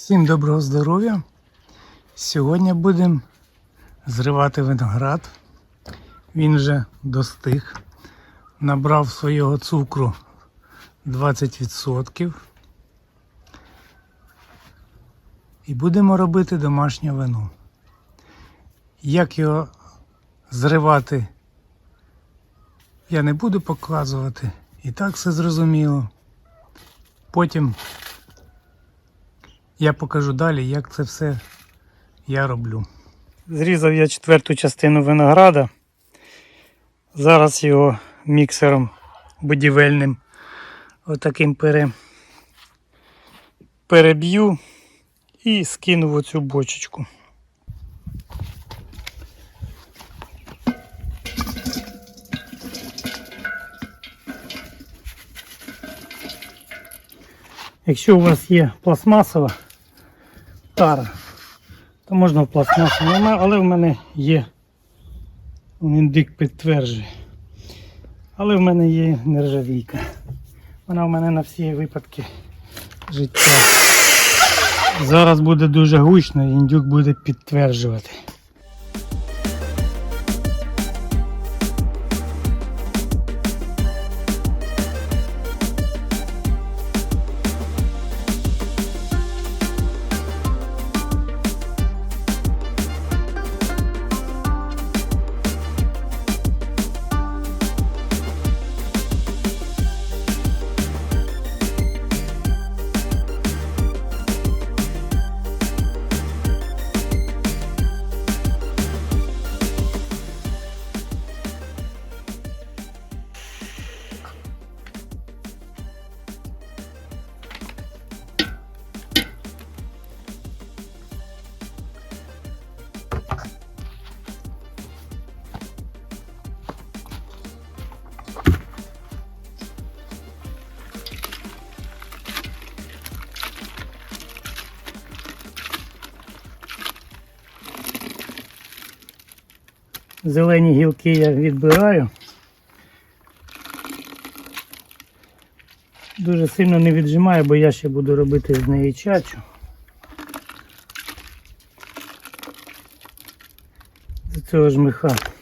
Всім доброго здоров'я! Сьогодні будемо зривати виноград. Він вже достиг. Набрав свого цукру 20%. І будемо робити домашнє вино. Як його зривати, я не буду показувати. І так все зрозуміло. Потім я покажу далі, як це все я роблю. Зрізав я четверту частину винограда. Зараз його міксером будівельним отаким пере... переб'ю і скину в оцю бочечку. Якщо у вас є пластмасова тара, то можна в пластмасу, але в мене є індик підтверджує. Але в мене є нержавійка. Вона в мене на всі випадки життя. Зараз буде дуже гучно, індюк буде підтверджувати. Зелені гілки я відбираю. Дуже сильно не віджимаю, бо я ще буду робити з неї чачу. З цього ж А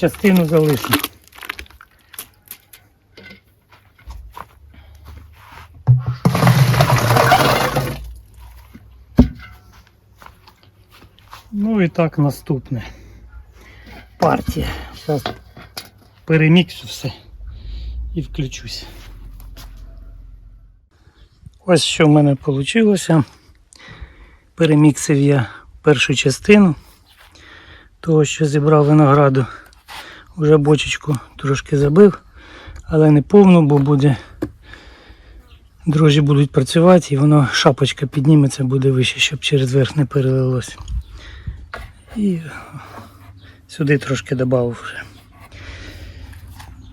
частину залишу. Ну і так наступне. Партія. Зараз перемікшу все і включусь. Ось що в мене вийшло. Переміксив я першу частину того, що зібрав винограду. Уже бочечку трошки забив, але не повну, бо буде дрожжі будуть працювати і воно шапочка підніметься, буде вище, щоб через верх не перелилось. І сюди трошки додав вже.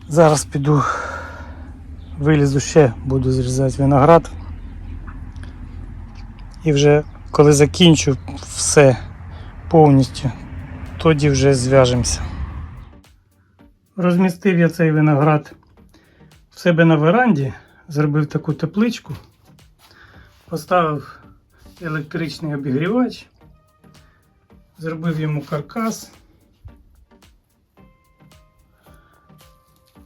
Зараз піду, вилізу ще, буду зрізати виноград. І вже коли закінчу все повністю, тоді вже зв'яжемося. Розмістив я цей виноград в себе на веранді, зробив таку тепличку, поставив електричний обігрівач, зробив йому каркас.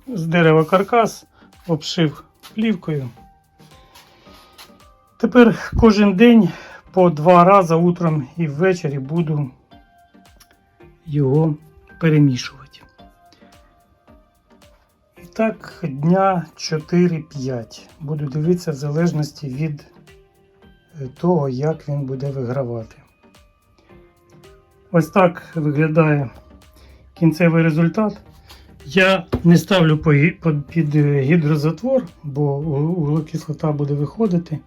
З дерева каркас обшив плівкою. Тепер кожен день по два рази утром і ввечері буду його перемішувати. Так, дня 4-5. Буду дивитися в залежності від е, того, як він буде вигравати. Ось так виглядає кінцевий результат. Я не ставлю під е, гідрозатвор, бо у- вуглекислота буде виходити.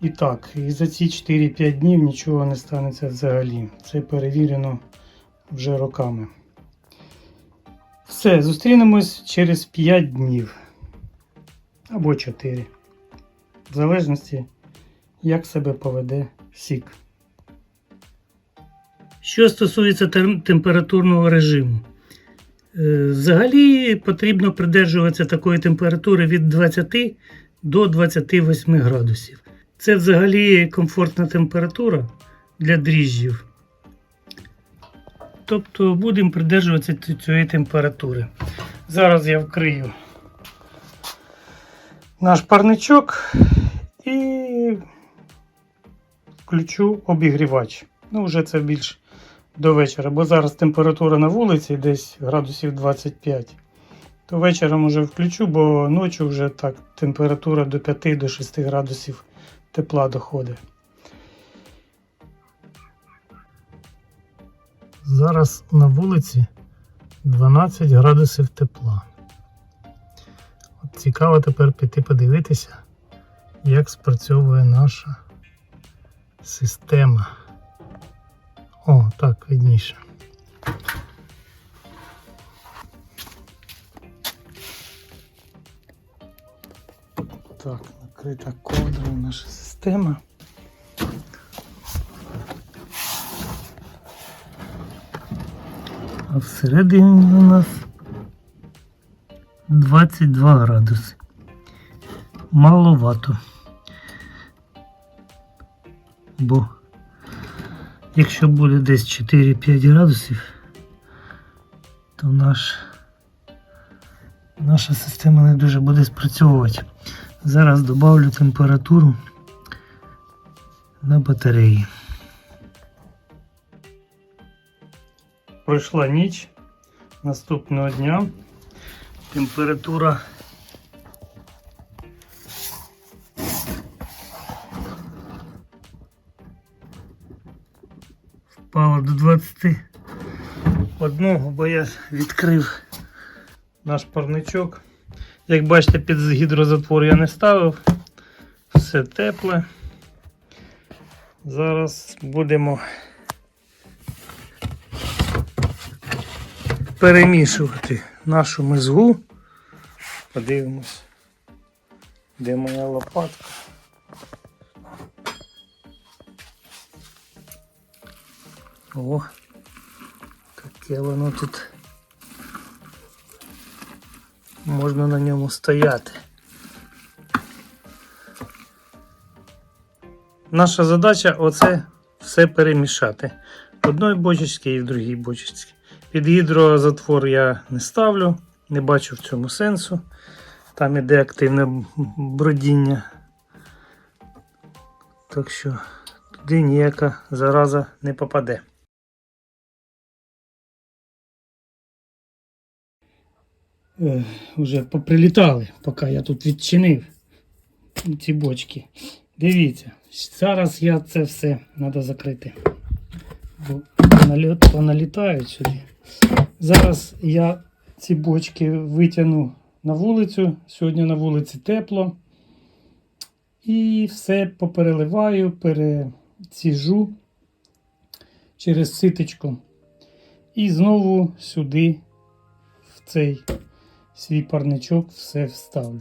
І так, і за ці 4-5 днів нічого не станеться взагалі. Це перевірено вже роками. Все, зустрінемось через 5 днів. Або 4. В залежності, як себе поведе сік. Що стосується тем- температурного режиму, Е, взагалі потрібно придержуватися такої температури від 20 до 28 градусів. Це взагалі комфортна температура для дріжджів. Тобто будемо придержуватися ці- цієї температури. Зараз я вкрию наш парничок і включу обігрівач. Ну, вже це більш до вечора, бо зараз температура на вулиці десь градусів 25. То вечором вже включу, бо ночі вже так температура до 5-6 градусів тепла доходить. Зараз на вулиці 12 градусів тепла. От цікаво тепер піти подивитися, як спрацьовує наша система. О, так, видніше. Так, накрита ковдрою наша система. А всередині у нас 22 градуси. Маловато. Бо якщо буде десь 4-5 градусів, то наш, наша система не дуже буде спрацьовувати. Зараз добавлю температуру на батареї. Пройшла ніч наступного дня. Температура впала до 21, бо я відкрив наш парничок. Як бачите, під гідрозатвор я не ставив. Все тепле. Зараз будемо перемішувати нашу мезгу. Подивимось, де моя лопатка. О, таке воно тут. Можна на ньому стояти. Наша задача оце все перемішати. В одній бочечці і в другій бочечці. Під гідрозатвор я не ставлю, не бачу в цьому сенсу. Там іде активне бродіння. Так що туди ніяка зараза не попаде. Е, Вже поприлітали, поки я тут відчинив ці бочки. Дивіться, зараз я це все треба закрити. Поналітають сюди. Зараз я ці бочки витягну на вулицю. Сьогодні на вулиці тепло. І все попереливаю, переціжу через ситочку. І знову сюди, в цей свій парничок, все вставлю.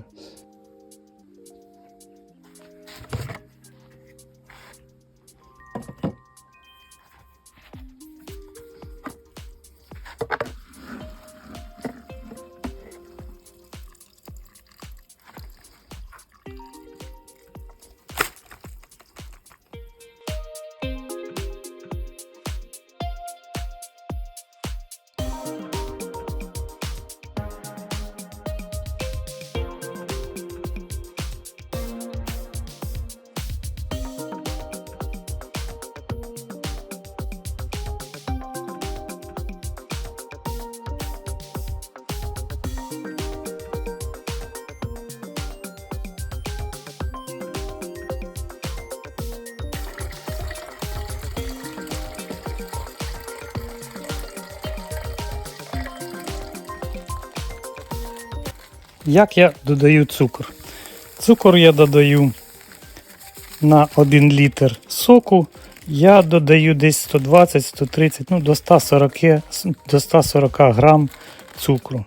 Як я додаю цукор? Цукор я додаю на 1 літр соку. Я додаю десь 120-130, ну до 140, до 140 грам цукру.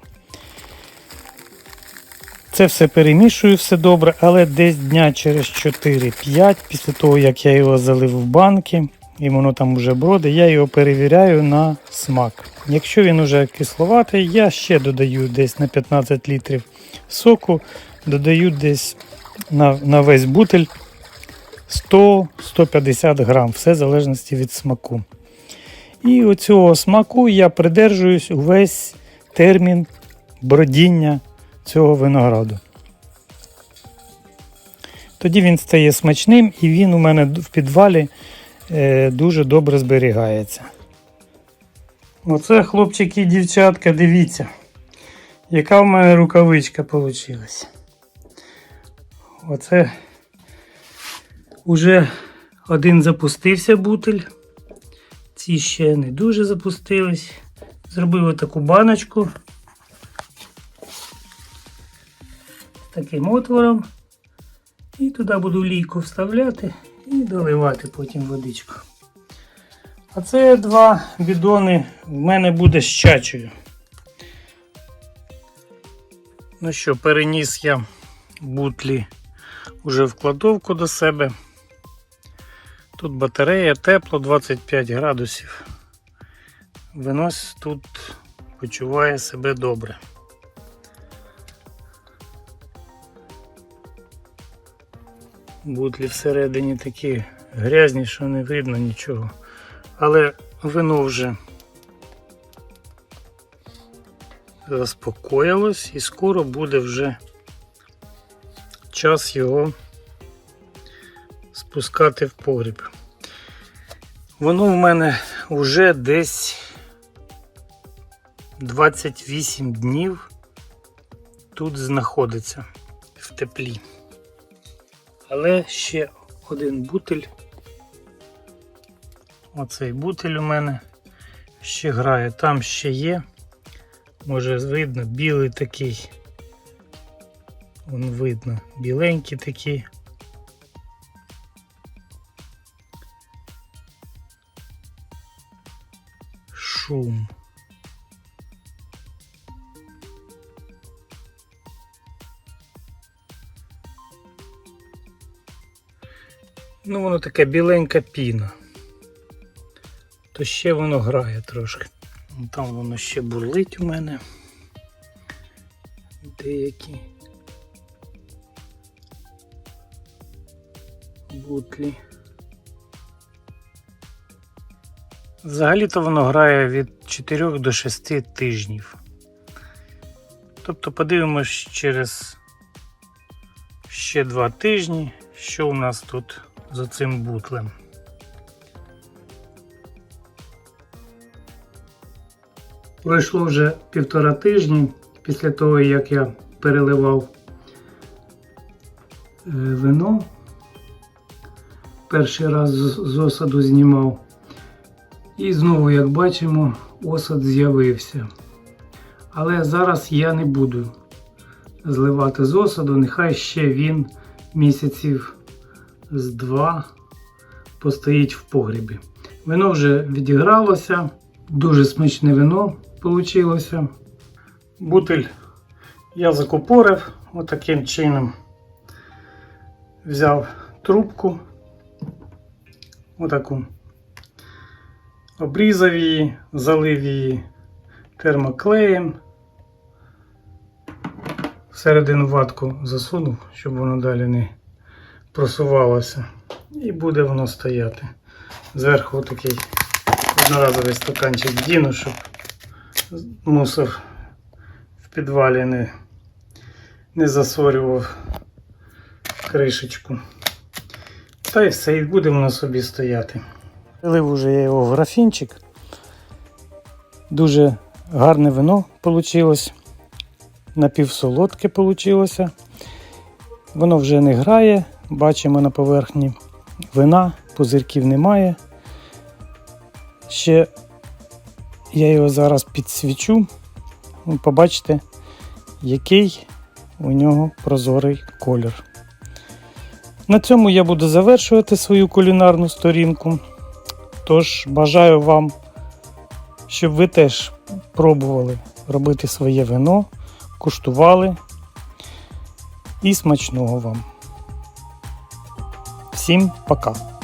Це все перемішую, все добре, але десь дня через 4-5, після того, як я його залив в банки, і воно там вже броде, я його перевіряю на смак. Якщо він вже кисловатий, я ще додаю десь на 15 літрів соку, додаю десь на, на весь бутель 100-150 грам, все в залежності від смаку. І оцього смаку я придержуюсь увесь термін бродіння цього винограду. Тоді він стає смачним і він у мене в підвалі дуже добре зберігається. Оце, хлопчики і дівчатка, дивіться, яка в мене рукавичка вийшла. Оце уже один запустився бутиль. Ці ще не дуже запустились. Зробив таку баночку таким отвором. І туди буду лійку вставляти і доливати потім водичку. А це два бідони в мене буде з чачею. Ну що, переніс я бутлі вже в кладовку до себе. Тут батарея, тепло 25 градусів. Винось тут почуває себе добре. Бутлі всередині такі грязні, що не видно нічого. Але вино вже заспокоїлось і скоро буде вже час його спускати в погріб. Воно в мене вже десь 28 днів тут знаходиться в теплі. Але ще один бутиль. Оцей бутиль у мене ще грає. Там ще є. Може видно, білий такий. Вон видно, біленький такий. Шум. Ну, воно таке біленька піна. То ще воно грає трошки. Там воно ще бурлить у мене. Деякі бутлі. Взагалі-то воно грає від 4 до 6 тижнів. Тобто подивимось через ще 2 тижні, що у нас тут за цим бутлем. Пройшло вже півтора тижні після того, як я переливав е, вино. Перший раз з з осаду знімав. І знову, як бачимо, осад з'явився. Але зараз я не буду зливати з осаду, нехай ще він місяців з два постоїть в погрібі. Вино вже відігралося, дуже смачне вино вийшло. Бутиль я закупорив отаким чином. Взяв трубку, отаку, обрізав її, залив її термоклеєм. Всередину ватку засунув, щоб воно далі не просувалося. І буде воно стояти. Зверху такий одноразовий стаканчик діну, щоб мусор в підвалі не, не засорював кришечку. Та й все, і буде воно собі стояти. Лив уже я його в графінчик. Дуже гарне вино вийшло. Напівсолодке вийшло. Воно вже не грає, бачимо на поверхні вина, пузирків немає. Ще я його зараз підсвічу. Ви побачите, який у нього прозорий колір. На цьому я буду завершувати свою кулінарну сторінку. Тож бажаю вам, щоб ви теж пробували робити своє вино, куштували. і смачного вам. Всім пока!